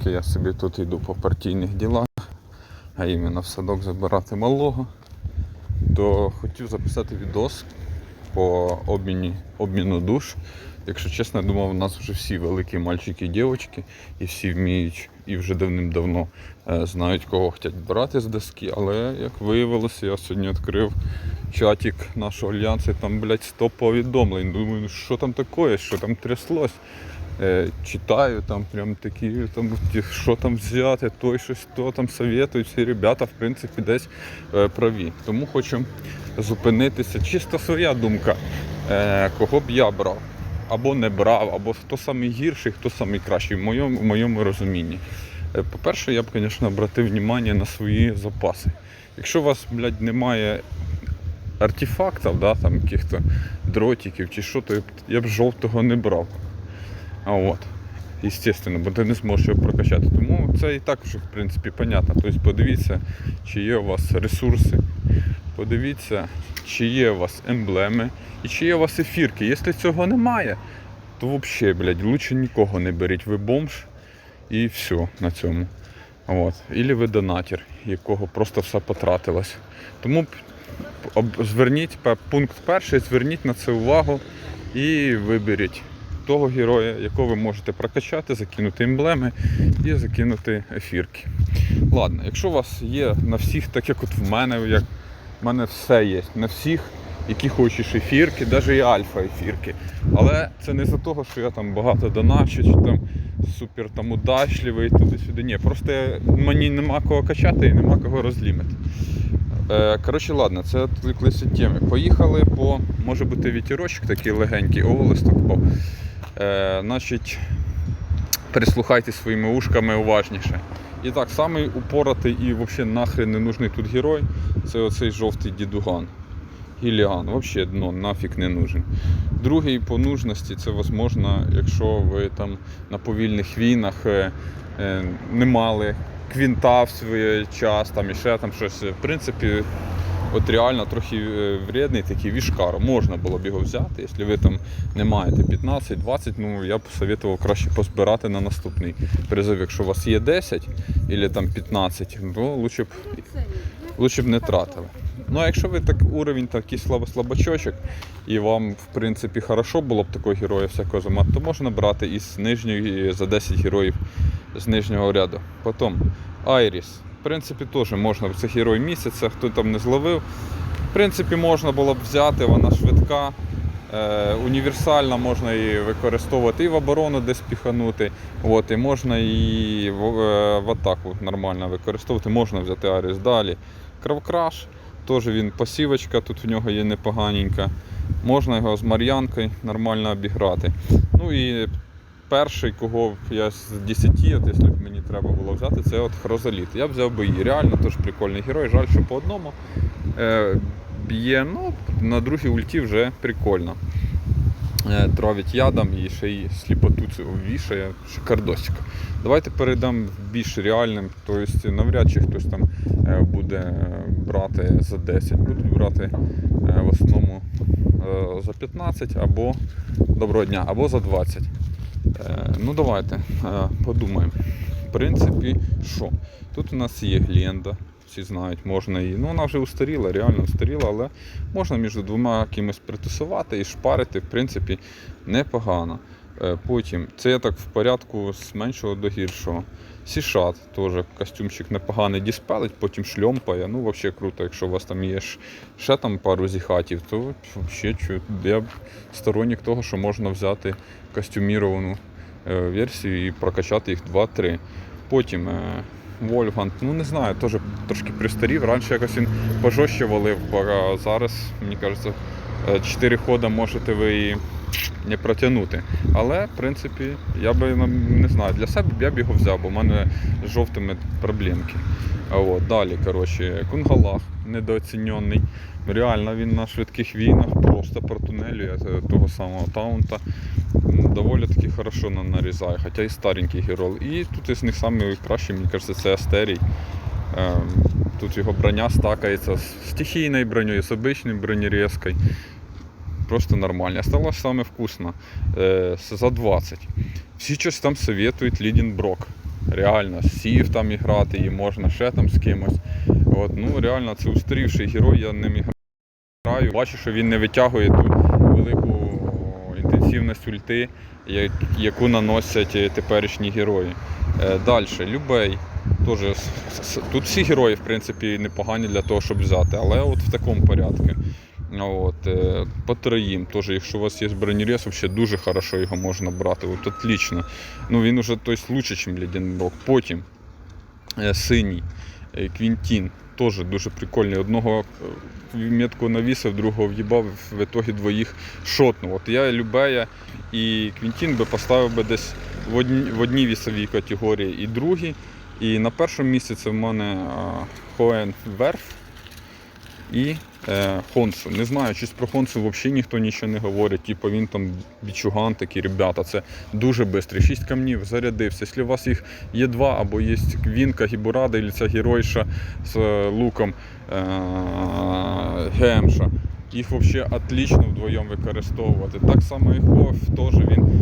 поки я собі тут йду по партійних ділах, а іменно в садок забирати малого, то хотів записати відос по обміні, обміну душ. Якщо чесно, я думав, у нас вже всі великі мальчики і дівчатки, і всі вміють і вже давним-давно е, знають, кого хочуть брати з доски. Але як виявилося, я сьогодні відкрив чатик нашого альянсу, там, блядь, 100 повідомлень. Думаю, ну що там таке, що там тряслось. Е, читаю там прям такі, там, що там взяти, той щось, то там советують. Всі ребята, в принципі, десь е, праві. Тому хочу зупинитися. Чисто своя думка, е, кого б я брав, або не брав, або хто самий гірший, хто самий кращий, в моєму, в моєму розумінні. Е, По-перше, я б, звісно, обратив увагу на свої запаси. Якщо у вас, блядь, немає артефактів, да, там яких-то дротиків чи що, то я б- жовтого не брав. А от. Естественно, бо ти не зможеш його прокачати. Тому це і так вже, в принципі, понятно. Тобто подивіться, чи є у вас ресурси, подивіться, чи є у вас емблеми і чи є у вас ефірки. Якщо цього немає, то взагалі, блядь, лучше нікого не беріть. Ви бомж і все на цьому. От. Ілі ви донатір, якого просто все потратилось. Тому зверніть пункт перший, зверніть на це увагу і виберіть того героя, якого ви можете прокачати, закинути емблеми і закинути ефірки. Ладно, якщо у вас є на всіх, так як от в мене, як в мене все є, на всіх, які хочеш ефірки, навіть і альфа ефірки. Але це не за того, що я там багато доначу, чи там супер там удачливий, туди-сюди. Ні, просто мені нема кого качати і нема кого розлімити. Е, Коротше, ладно, це відвлеклися від теми. Поїхали по, може бути, вітерочок такий легенький, о, листок. Е, значить, прислухайте своїми ушками уважніше. І так, самий упоротий і взагалі нахрен не нужний тут герой це оцей жовтий дідуган. Гіліан, взагалі дно нафіг не нужен. Другий по нужності це можливо, якщо ви там на повільних війнах е, е, не мали квінта в свій час, там і ще там щось. В принципі, от реально трохи е, вредний такий вішкар. Можна було б його взяти, якщо ви там не маєте 15-20, ну я б посоветував краще позбирати на наступний призов. Якщо у вас є 10 або там 15, то лучше б лучше б не тратили. Ну а якщо ви так уровень такий слабо слабачочок, і вам в принципі хорошо було б такого героя всякого замати, то можна брати із нижньої за 10 героїв з нижнього ряду. Потім Айріс. В принципі, теж можна, це герой місяця, хто там не зловив. В принципі, можна було б взяти, вона швидка, е, універсальна, можна її використовувати і в оборону десь піханути. От, і можна її в, е, в атаку нормально використовувати. Можна взяти Аріс далі. Кравкраш, теж він пасівочка, тут в нього є непоганенька. Можна його з Мар'янкою нормально обіграти. Ну і перший, кого я з 10, от якщо б мені треба було взяти, це от Хрозаліт. Я взяв би її. Реально теж прикольний герой. Жаль, що по одному е, б'є, ну, на другій ульті вже прикольно. Е, Травить ядом і ще й сліпоту цю вішає шикардосик. Давайте перейдемо в більш реальним, тобто навряд чи хтось там е, буде брати за 10, будуть брати е, в основному е, за 15 або доброго дня, або за 20. Е, Ну давайте е, подумаємо. В принципі, що? Тут у нас є Гленда, всі знають, можна її. Ну вона вже устаріла, реально устаріла, але можна між двома кимось притусувати і шпарити, в принципі, непогано. Е, Потім, це я так в порядку з меншого до гіршого. Сішат теж костюмчик непоганий діспелить, потім шльомпає. Ну, взагалі круто, якщо у вас там є ще там пару зіхатів, то взагалі я сторонник того, що можна взяти костюміровану версію і прокачати їх 2-3. Потім е, Вольфганг, ну не знаю, теж трошки пристарів. Раніше якось він пожорстче валив, а зараз, мені кажеться, 4 хода можете ви і не протягнути. Але, в принципі, я би ну, не знаю, для себе я б його взяв, бо в мене з жовтими проблемки. От, далі, коротше, Кунгалах недооцінений. Реально він на швидких війнах просто протунелює е, того самого таунта. Доволі хорошо на- нарізає, хоча і старенький герой. І тут із них найкращий, мені кажеться, це Астерій. Ем, Тут його броня стакається з стихійною бронею, з обичною бронерезкою. Просто нормально. Осталось саме вкусно. Е, за 20. Всі щось там советують Лідінброк. Реально, сів там і грати, і можна ще там з кимось. От, ну реально, це устарівший герой, я ним граю. Бачу, що він не витягує ту велику інтенсивність ульти, яку наносять е, теперішні герої. Далі, Любей. С- тут всі герої, в принципі, непогані для того, щоб взяти, але от в такому порядку. От, е, по теж, якщо у вас є бронерез, взагалі дуже хорошо його можна брати. От отлично. Ну він тобто, лучше, ніж Леденброк. Потім е, синій, е, Квінтін. Теж дуже прикольний. Одного е, метку навісив, другого в'їбав, в ітогі двоїх шотнув. От я Любея і Квінтін би поставив би десь в одній, в одній вісовій категорії і другій. І на першому місці це в мене Хоен Верф і е, Хонсу. Не знаю, щось про Хонсу взагалі ніхто нічого не говорить. Типу він там бічуган такі, ребята, це дуже швидко. Шість камнів зарядився. Якщо у вас їх є два, або є Квінка, Гібурада, і ця геройша з е, луком е, Гемша. Їх взагалі отлично вдвоєм використовувати. Так само і Хоф, теж він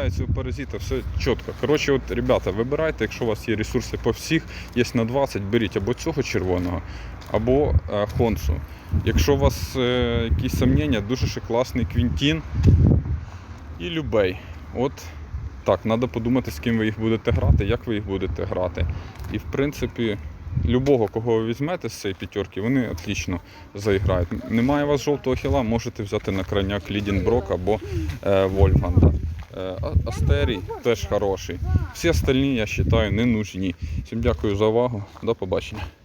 китайців, паразита, все чітко. Коротше, от, ребята, вибирайте, якщо у вас є ресурси по всіх, є на 20, беріть або цього червоного, або е, Хонсу. Якщо у вас е, якісь сумніння, дуже ще класний Квінтін і Любей. От так, треба подумати, з ким ви їх будете грати, як ви їх будете грати. І в принципі, любого, кого ви візьмете з цієї п'ятерки, вони отлично заіграють. Немає у вас жовтого хіла, можете взяти на крайняк Лідінброк або е, Вольфганда. Е, Астерій теж хороший. Всі остальні, я вважаю, не нужні. Всім дякую за увагу. До побачення.